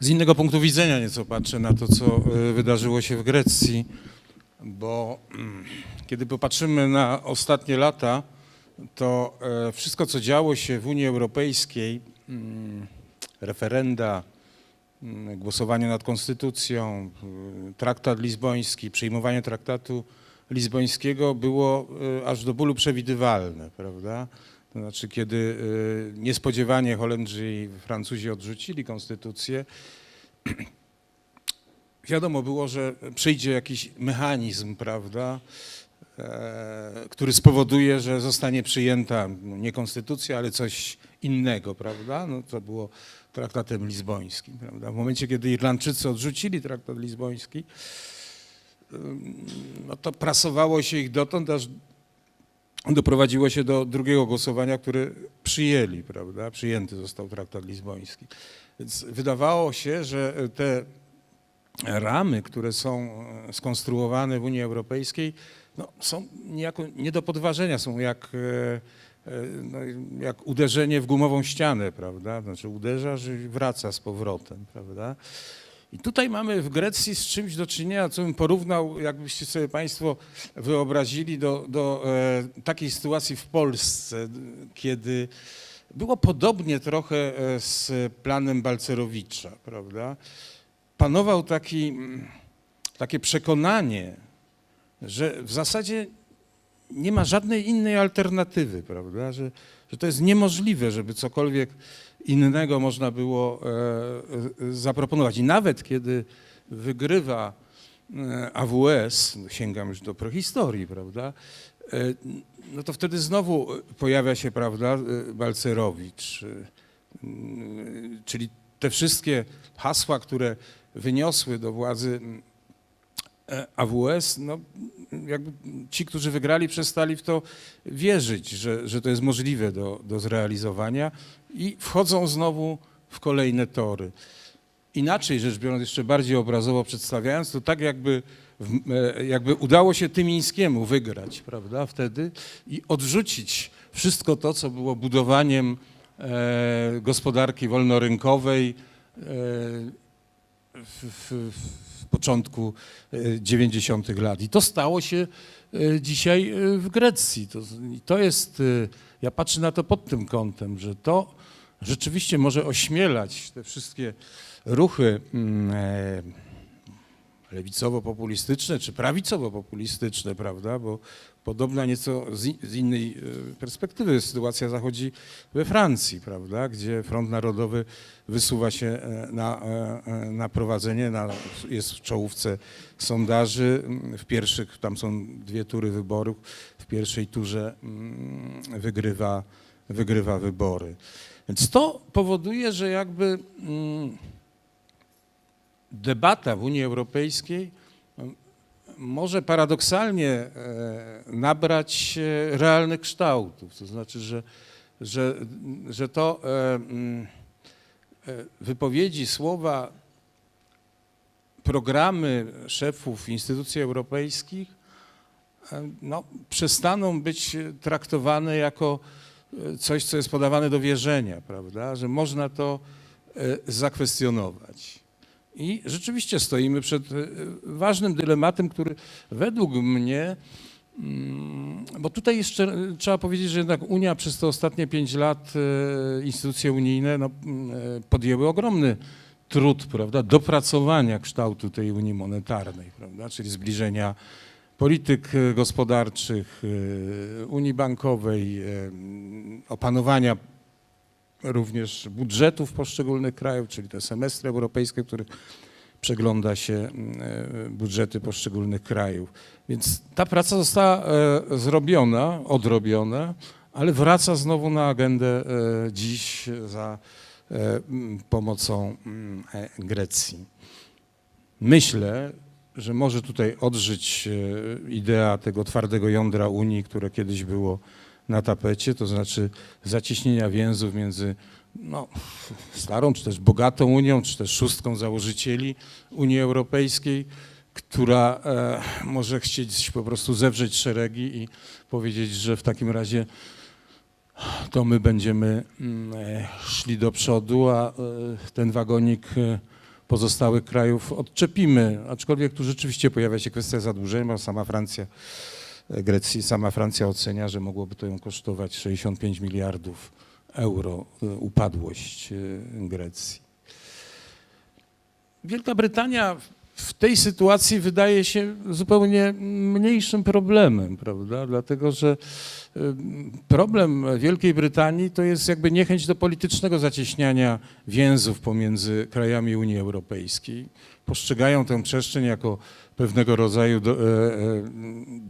z innego punktu widzenia nieco patrzę na to, co e, wydarzyło się w Grecji, bo mm, kiedy popatrzymy na ostatnie lata, to e, wszystko, co działo się w Unii Europejskiej, mm, referenda, mm, głosowanie nad konstytucją, traktat lizboński, przyjmowanie traktatu lizbońskiego było y, aż do bólu przewidywalne, prawda? To znaczy, kiedy y, niespodziewanie Holendrzy i Francuzi odrzucili konstytucję, wiadomo było, że przyjdzie jakiś mechanizm, prawda, e, który spowoduje, że zostanie przyjęta no, nie konstytucja, ale coś innego, prawda? No, to było traktatem lizbońskim, prawda? W momencie, kiedy Irlandczycy odrzucili traktat lizboński, no to prasowało się ich dotąd, aż doprowadziło się do drugiego głosowania, które przyjęli, prawda? Przyjęty został traktat lizboński. Więc wydawało się, że te ramy, które są e, skonstruowane w Unii Europejskiej, no, są niejako nie do podważenia, są jak, e, e, no, jak uderzenie w gumową ścianę, prawda? Znaczy uderzasz i wraca z powrotem, prawda? I tutaj mamy w Grecji z czymś do czynienia, co bym porównał, jakbyście sobie Państwo wyobrazili, do, do e, takiej sytuacji w Polsce, kiedy było podobnie trochę e, z planem Balcerowicza, prawda? Panował taki, mm, takie przekonanie, że w zasadzie nie ma żadnej innej alternatywy, prawda? Że, że to jest niemożliwe, żeby cokolwiek innego można było e, e, zaproponować. I nawet kiedy wygrywa e, AWS, no sięgam już do prehistorii, prawda? No to wtedy znowu pojawia się, prawda, Balcerowicz, czyli te wszystkie hasła, które wyniosły do władzy AWS, no jakby ci, którzy wygrali, przestali w to wierzyć, że, że to jest możliwe do, do zrealizowania i wchodzą znowu w kolejne tory. Inaczej rzecz biorąc, jeszcze bardziej obrazowo przedstawiając, to tak jakby, e, jakby udało się Tymińskiemu wygrać, prawda, wtedy i odrzucić wszystko to, co było budowaniem e, gospodarki wolnorynkowej e, w, w, początku e, 90. lat. I to stało się e, dzisiaj e, w Grecji. To, to jest, e, ja patrzę na to pod tym kątem, że to rzeczywiście może ośmielać te wszystkie ruchy e, lewicowo-populistyczne czy prawicowo-populistyczne, prawda? Bo podobna nieco z, innej e, perspektywy sytuacja zachodzi we Francji, prawda? Gdzie Front Narodowy wysuwa się e, na, e, na prowadzenie, na, jest w czołówce sondaży. W pierwszych, tam są dwie tury wyborów, w pierwszej turze mm, wygrywa, wygrywa wybory. Więc to powoduje, że jakby mm, debata w Unii Europejskiej mm, może paradoksalnie e, nabrać e, realnych kształtów. To znaczy, że, że, że to e, mm, wypowiedzi, słowa, programy szefów instytucji europejskich no, przestaną być traktowane jako coś, co jest podawane do wierzenia, prawda? Że można to zakwestionować. I rzeczywiście stoimy przed e, ważnym dylematem, który według mnie, mm, bo tutaj jeszcze e, trzeba powiedzieć, że jednak Unia przez te ostatnie pięć lat, e, instytucje unijne no, mm, podjęły ogromny trud, prawda, dopracowania kształtu tej Unii Monetarnej, prawda, czyli zbliżenia polityk gospodarczych, Unii Bankowej, opanowania również budżetów poszczególnych krajów, czyli te semestry europejskie, w których przegląda się mm, e, budżety poszczególnych krajów. Więc ta praca została e, zrobiona, odrobiona, ale wraca znowu na agendę e, dziś za mm, pomocą mm, Grecji. Myślę, że może tutaj odżyć idea tego twardego jądra Unii, które kiedyś było na tapecie, to znaczy zacieśnienia więzów między no, starą, czy też bogatą Unią, czy też szóstką założycieli Unii Europejskiej, która e, może chcieć po prostu zewrzeć szeregi i powiedzieć, że w takim razie to my będziemy mm, e, szli do przodu, a e, ten wagonik e, pozostałych krajów odczepimy, aczkolwiek tu rzeczywiście pojawia się kwestia zadłużenia, bo sama Francja, Grecji, sama Francja ocenia, że mogłoby to ją kosztować 65 miliardów euro e, upadłość e, Grecji. Wielka Brytania w tej sytuacji wydaje się zupełnie mniejszym problemem, prawda? Dlatego, że y, problem Wielkiej Brytanii to jest jakby niechęć do politycznego zacieśniania więzów pomiędzy krajami Unii Europejskiej. Postrzegają tę przestrzeń jako pewnego rodzaju do, e, e,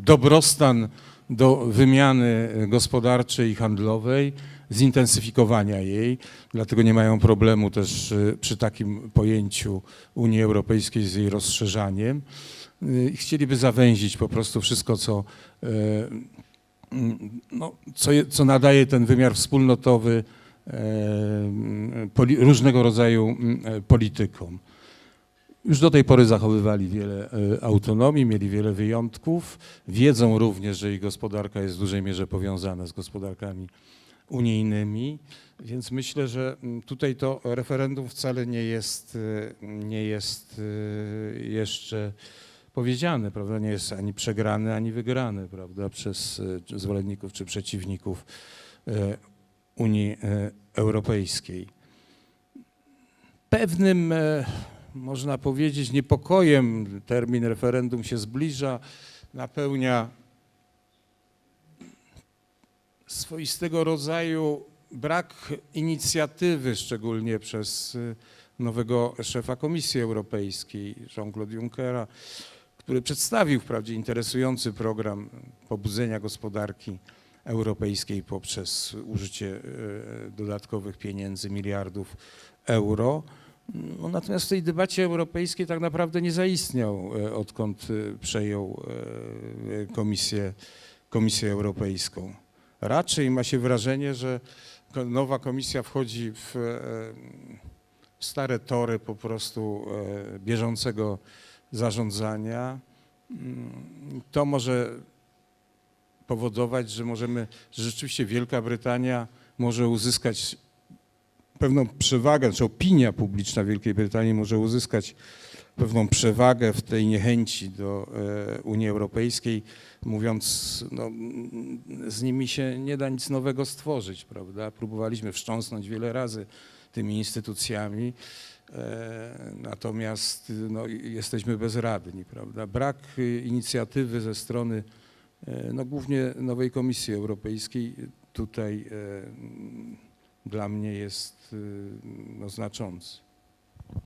dobrostan do wymiany gospodarczej i handlowej, zintensyfikowania jej, dlatego nie mają problemu też y, przy takim pojęciu Unii Europejskiej z jej rozszerzaniem. Y, Chcieliby zawęzić po prostu wszystko, co, e, mm, no, co, co nadaje ten wymiar wspólnotowy e, poli, różnego rodzaju mm, e, politykom. Już do tej pory zachowywali wiele e, autonomii, mieli wiele wyjątków. Wiedzą również, że ich gospodarka jest w dużej mierze powiązana z gospodarkami unijnymi, więc myślę, że mm, tutaj to referendum wcale nie jest, e, nie jest e, jeszcze powiedziane, prawda? Nie jest ani przegrane, ani wygrane, prawda? Przez e, zwolenników czy przeciwników Unii Europejskiej. Pewnym e, można powiedzieć, niepokojem termin referendum się zbliża, napełnia swoistego rodzaju brak inicjatywy, szczególnie przez y, nowego szefa Komisji Europejskiej, Jean-Claude Junckera, który przedstawił wprawdzie interesujący program pobudzenia gospodarki europejskiej poprzez użycie y, dodatkowych pieniędzy, miliardów euro. No, natomiast w tej debacie europejskiej tak naprawdę nie zaistniał, e, odkąd przejął komisję, komisję Europejską. Raczej ma się wrażenie, że nowa komisja wchodzi w e, stare tory po prostu e, bieżącego zarządzania. Mm, To może powodować, że możemy, że rzeczywiście Wielka Brytania może uzyskać pewną przewagę, czy opinia publiczna Wielkiej Brytanii może uzyskać pewną przewagę w tej niechęci do e, Unii Europejskiej, mówiąc, no, z nimi się nie da nic nowego stworzyć, prawda? Próbowaliśmy wstrząsnąć wiele razy tymi instytucjami, e, natomiast no, jesteśmy bezradni, prawda? Brak inicjatywy ze strony e, no, głównie nowej Komisji Europejskiej tutaj dla mnie jest no, znaczący.